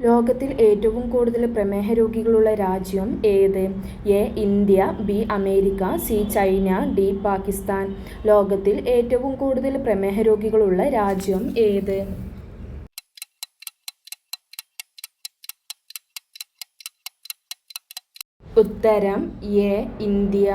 ലോകത്തിൽ ഏറ്റവും കൂടുതൽ പ്രമേഹ രോഗികളുള്ള രാജ്യം ഏത്? A India B America C China D Pakistan. ലോകത്തിൽ ഏറ്റവും കൂടുതൽ പ്രമേഹ രോഗികളുള്ള രാജ്യം ഏത്? ഉത്തരം എ ഇന്ത്യ.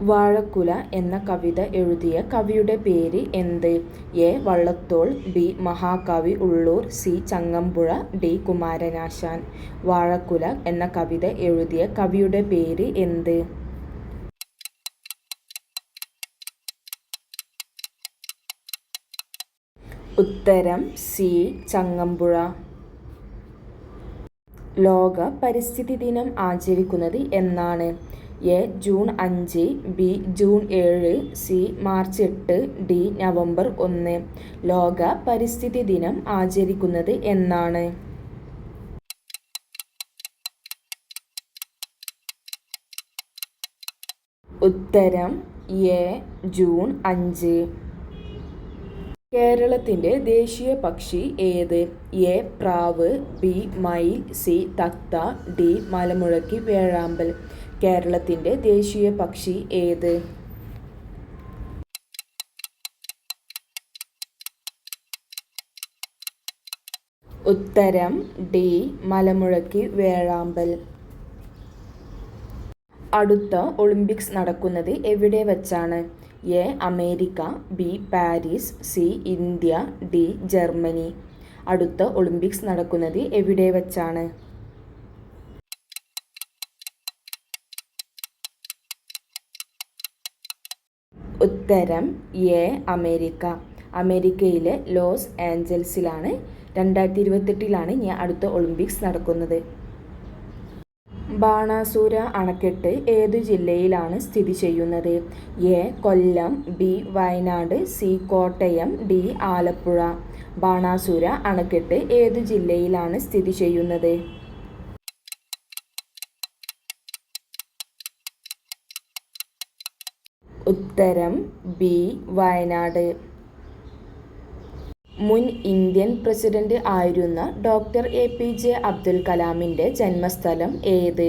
വാഴക്കുല എന്ന കവിത എഴുതിയ കവിയുടെ പേര് എന്ത്? A. Vallathol B. Mahakavi Ulloor C. Changampuzha D. Kumaranasan. Vazhakkula എന്ന കവിത എഴുതിയ കവിയുടെ പേര് എന്ത്? ഉത്തരം സി. ചങ്ങമ്പുഴ. ലോക പരിസ്ഥിതി ദിനം ആചരിക്കുന്നത് എന്നാണ്. എ ജൂൺ അഞ്ച് ബി ജൂൺ ഏഴ് സി മാർച്ച് എട്ട് ഡി നവംബർ ഒന്ന്. ലോക പരിസ്ഥിതി ദിനം ആചരിക്കുന്നത് എന്നാണ്. ഉത്തരം എ ജൂൺ അഞ്ച്. കേരളത്തിന്റെ ദേശീയ പക്ഷി ഏത്? എ പ്രാവ് ബി മയിൽ സി തത്ത ഡി മലമുഴക്കി വേഴാമ്പൽ. കേരളത്തിന്റെ ദേശീയ പക്ഷി ഏത്? ഉത്തരം ഡി മലമുഴക്കി വേഴാമ്പൽ. അടുത്ത ഒളിമ്പിക്സ് നടക്കുന്നത് എവിടെ വച്ചാണ്? A America B Paris C India D Germany. അടുത്ത ഒളിമ്പിക്സ് നടക്കുന്നത് എവിടെ വച്ചാണ്? ഉത്തരം എ അമേരിക്ക. അമേരിക്കയിലെ ലോസ് ആഞ്ചൽസിലാണ് രണ്ടായിരത്തി ഇരുപത്തെട്ടിലാണ് ഇനി അടുത്ത ഒളിമ്പിക്സ് നടക്കുന്നത്. ബാണാസുര അണക്കെട്ട് ഏതു ജില്ലയിലാണ് സ്ഥിതി ചെയ്യുന്നത്? A Kollam B Wayanad C Kottayam D Alappuzha. Banasura അണക്കെട്ട് ഏതു ജില്ലയിലാണ് സ്ഥിതി ചെയ്യുന്നത്? ഉത്തരം ബി വയനാട്. മുൻ ഇന്ത്യൻ പ്രസിഡന്റ് ആയിരുന്ന doctor A P J Abdul കലാമിന്റെ ജന്മസ്ഥലം ഏത്?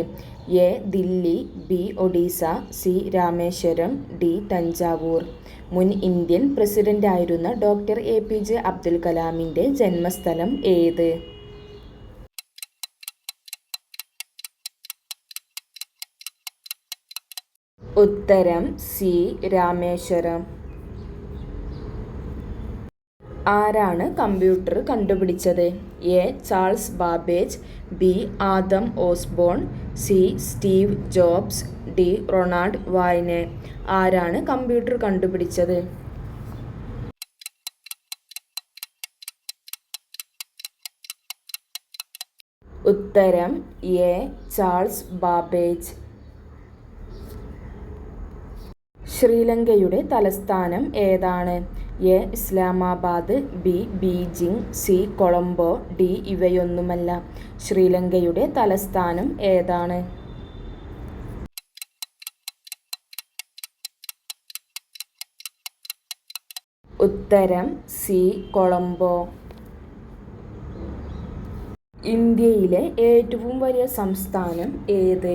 A Delhi B Odisha C Rameswaram D Thanjavur. മുൻ ഇന്ത്യൻ പ്രസിഡന്റ് ആയിരുന്ന doctor A P J Abdul കലാമിന്റെ ജന്മസ്ഥലം ഏത്? ഉത്തരം സി രാമേശ്വരം. ആരാണ് കമ്പ്യൂട്ടർ കണ്ടുപിടിച്ചത്? A Charles Babbage. B Adam Osborne. C Steve Jobs. D Ronald Wayne. ആരാണ് കമ്പ്യൂട്ടർ കണ്ടുപിടിച്ചത്? ഉത്തരം എ ചാൾസ് ബാബേജ്. ശ്രീലങ്കയുടെ തലസ്ഥാനം ഏതാണ്? A. Islamabad B. Beijing C. Colombo D. ഇവയൊന്നുമല്ല. ശ്രീലങ്കയുടെ തലസ്ഥാനം ഏതാണ്? ഉത്തരം സി. കൊളംബോ. ഇന്ത്യയിലെ ഏറ്റവും വലിയ സംസ്ഥാനം ഏത്?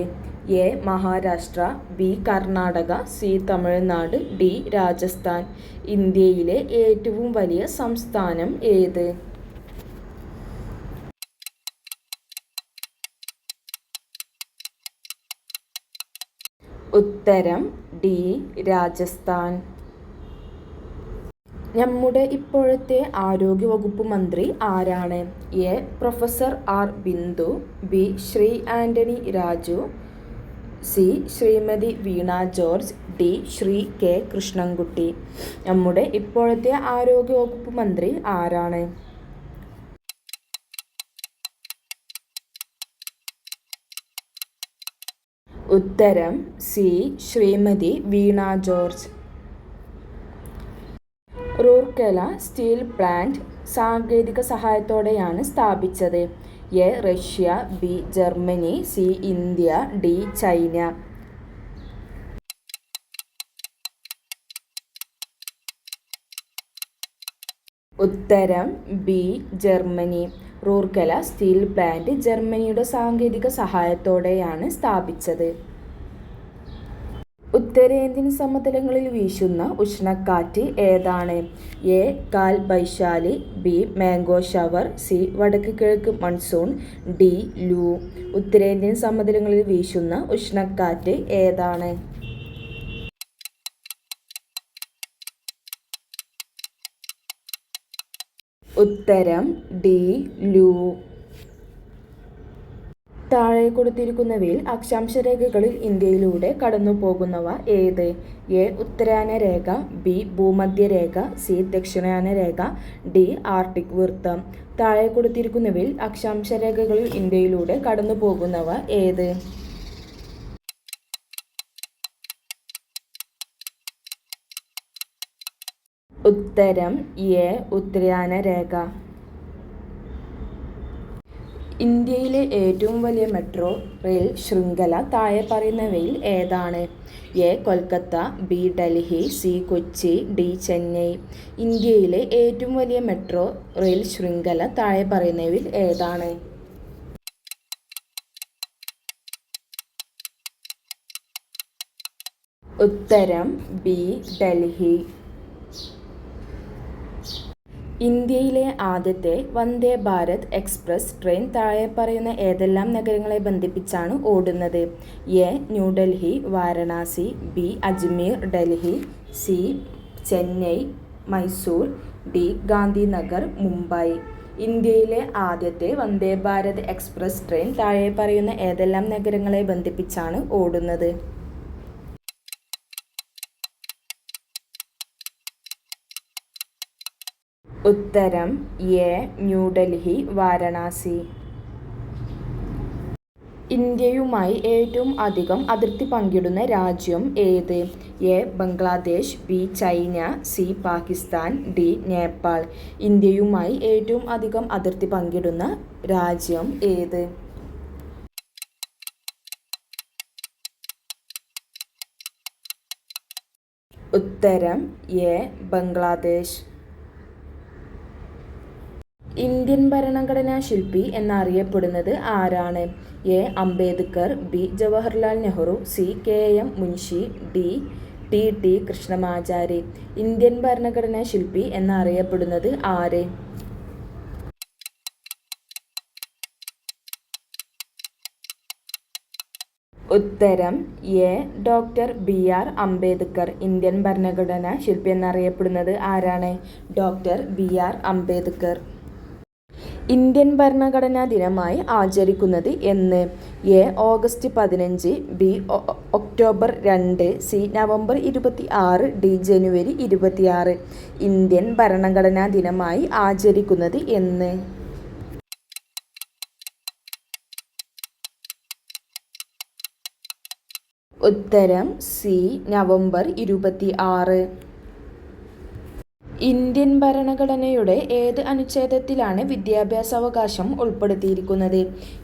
A. Maharashtra B. Karnataka C. Tamil Nadu D. Rajasthan. ഇന്ത്യയിലെ ഏറ്റവും വലിയ സംസ്ഥാനം ഏത്? ഉത്തരം ഡി. രാജസ്ഥാൻ. നമ്മുടെ ഇപ്പോഴത്തെ ആരോഗ്യവകുപ്പ് മന്ത്രി ആരാണ്? A. Professor R. Bindu B. Shri Antony Raju C Shrimati Veena George D Shri K Krishnankutty. നമ്മുടെ ഇപ്പോഴത്തെ ആരോഗ്യവകുപ്പ് മന്ത്രി ആരാണ്? ഉത്തരം C Shrimati Veena George. Rourkela steel plant സാങ്കേതിക സഹായത്തോടെയാണ് സ്ഥാപിച്ചത്. A Russia B Germany C India D China. ഉത്തരം B Germany. Rourkela steel plant ജർമ്മനിയുടെ സാങ്കേതിക സഹായത്തോടെയാണ് സ്ഥാപിച്ചത്. ഉത്തരേന്ത്യൻ സമതലങ്ങളിൽ വീശുന്ന ഉഷ്ണക്കാറ്റ് ഏതാണ്? A. Kal Baishakhi B. Mango shower C. വടക്ക് കിഴക്ക് മൺസൂൺ ഡി. ലൂ. ഉത്തരേന്ത്യൻ സമതലങ്ങളിൽ വീശുന്ന ഉഷ്ണക്കാറ്റ് ഏതാണ്? ഉത്തരം ഡി. ലൂ. താഴെ കൊടുത്തിരിക്കുന്നവയിൽ അക്ഷാംശരേഖകളിൽ ഇന്ത്യയിലൂടെ കടന്നുപോകുന്നവ ഏത്? എ. ഉത്തരായന രേഖ ബി. ഭൂമധ്യരേഖ സി. ദക്ഷിണായന രേഖ ഡി. ആർട്ടിക് വൃത്തം. താഴെ കൊടുത്തിരിക്കുന്നവയിൽ അക്ഷാംശരേഖകളിൽ ഇന്ത്യയിലൂടെ കടന്നുപോകുന്നവ ഏത്? ഉത്തരം എ. ഉത്തരായന രേഖ ഇന്ത്യയിലെ ഏറ്റവും വലിയ മെട്രോ റെയിൽ ശൃംഖല താഴെ പറയുന്നവയിൽ ഏതാണ്? A Kolkata B Delhi C Kochi D Chennai. ഇന്ത്യയിലെ ഏറ്റവും വലിയ മെട്രോ റെയിൽ ശൃംഖല താഴെ പറയുന്നവയിൽ ഏതാണ്? ഉത്തരം ബി ഡൽഹി. ഇന്ത്യയിലെ ആദ്യത്തെ വന്ദേ ഭാരത് എക്സ്പ്രസ് ട്രെയിൻ താഴെ പറയുന്ന ഏതെല്ലാം നഗരങ്ങളെ ബന്ധിപ്പിച്ചാണ് ഓടുന്നത്? A New Delhi Varanasi B Ajmer Delhi C Chennai Mysore D Gandhinagar Mumbai. ഇന്ത്യയിലെ ആദ്യത്തെ വന്ദേ ഭാരത് എക്സ്പ്രസ് ട്രെയിൻ താഴെ പറയുന്ന ഏതെല്ലാം നഗരങ്ങളെ ബന്ധിപ്പിച്ചാണ് ഓടുന്നത്? ഉത്തരം എ ന്യൂഡൽഹി വാരണാസി. ഇന്ത്യയുമായി ഏറ്റവും അധികം അതിർത്തി പങ്കിടുന്ന രാജ്യം ഏത്? A Bangladesh B China C Pakistan D Nepal. ഇന്ത്യയുമായി ഏറ്റവും അധികം അതിർത്തി പങ്കിടുന്ന രാജ്യം ഏത്? ഉത്തരം എ ബംഗ്ലാദേശ്. ഇന്ത്യൻ ഭരണഘടനാ ശില്പി എന്നറിയപ്പെടുന്നത് ആരാണ്? A. Ambedkar B. Jawaharlal Nehru C. K. M. Munshi D. T. T. Krishnamachari. Indian ഭരണഘടനാ ശില്പി എന്നറിയപ്പെടുന്നത് ആര്? ഉത്തരം A. Doctor B. R. Ambedkar. Indian ഭരണഘടനാ ശില്പി എന്നറിയപ്പെടുന്നത് ആരാണ്? Doctor B. R. Ambedkar. Indian ഭരണഘടനാ ദിനമായി ആചരിക്കുന്നത് എന്ന്. എ. ഓഗസ്റ്റ് പതിനഞ്ച് ബി. ഒക്ടോബർ രണ്ട് സി. നവംബർ ഇരുപത്തി ആറ് ഡി. ജനുവരി ഇരുപത്തിയാറ്. ഇന്ത്യൻ ഭരണഘടനാ ദിനമായി ആചരിക്കുന്നത് എന്ന്. ഉത്തരം സി. നവംബർ ഇരുപത്തി ആറ് ഇന്ത്യൻ ഭരണഘടനയുടെ ഏത് അനുച്ഛേദത്തിലാണ് വിദ്യാഭ്യാസാവകാശം ഉൾപ്പെടുത്തിയിരിക്കുന്നത്?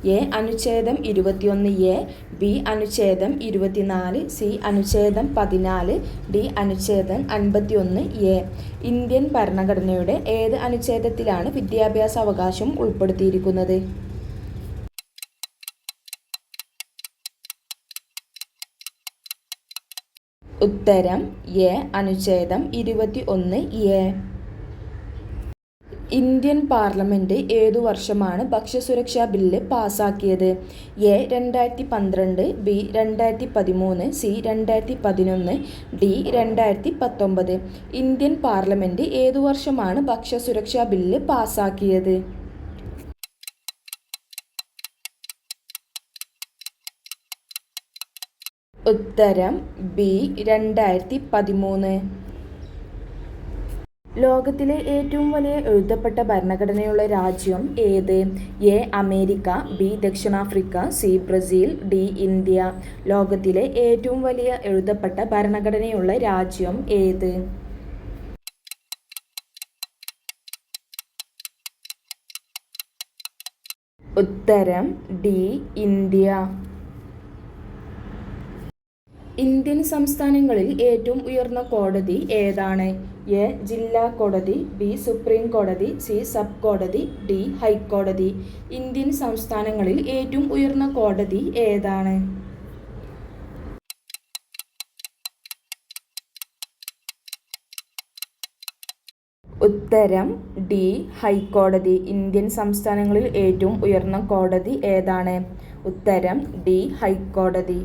എ. അനുച്ഛേദം ഇരുപത്തിയൊന്ന് എ. ബി. അനുച്ഛേദം ഇരുപത്തിനാല് സി. അനുച്ഛേദം പതിനാല് ഡി. അനുച്ഛേദം അൻപത്തിയൊന്ന് എ. ഇന്ത്യൻ ഭരണഘടനയുടെ ഏത് അനുച്ഛേദത്തിലാണ് വിദ്യാഭ്യാസാവകാശം ഉൾപ്പെടുത്തിയിരിക്കുന്നത്? ഉത്തരം എ അനുച്ഛേദം ഇരുപത്തി ഒന്ന് എ. ഇന്ത്യൻ പാർലമെന്റ് ഏതു വർഷമാണ് ഭക്ഷ്യസുരക്ഷാ ബില്ല് പാസാക്കിയത്? എ രണ്ടായിരത്തി പന്ത്രണ്ട് ബി രണ്ടായിരത്തി പതിമൂന്ന് സി രണ്ടായിരത്തി പതിനൊന്ന് ഡി രണ്ടായിരത്തി പത്തൊമ്പത് ഇന്ത്യൻ പാർലമെന്റ് ഏതു വർഷമാണ് ഭക്ഷ്യസുരക്ഷാ ബില്ല് പാസാക്കിയത്? ഉത്തരം ബി രണ്ടായിരത്തി പതിമൂന്ന് ലോകത്തിലെ ഏറ്റവും വലിയ എഴുതപ്പെട്ട ഭരണഘടനയുള്ള രാജ്യം ഏത്? എ അമേരിക്ക ബി ദക്ഷിണാഫ്രിക്ക സി ബ്രസീൽ ഡി ഇന്ത്യ. ലോകത്തിലെ ഏറ്റവും വലിയ എഴുതപ്പെട്ട ഭരണഘടനയുള്ള രാജ്യം ഏത്? ഉത്തരം ഡി ഇന്ത്യ. ഇന്ത്യൻ സംസ്ഥാനങ്ങളിൽ ഏറ്റവും ഉയർന്ന കോടതി ഏതാണ്? എ. ജില്ലാ കോടതി ബി. സുപ്രീം കോടതി സി. സബ് കോടതി ഡി. ഹൈക്കോടതി. ഇന്ത്യൻ സംസ്ഥാനങ്ങളിൽ ഏറ്റവും ഉയർന്ന കോടതി ഏതാണ്? ഉത്തരം ഡി. ഹൈക്കോടതി. ഇന്ത്യൻ സംസ്ഥാനങ്ങളിൽ ഏറ്റവും ഉയർന്ന കോടതി ഏതാണ്? ഉത്തരം ഡി. ഹൈക്കോടതി.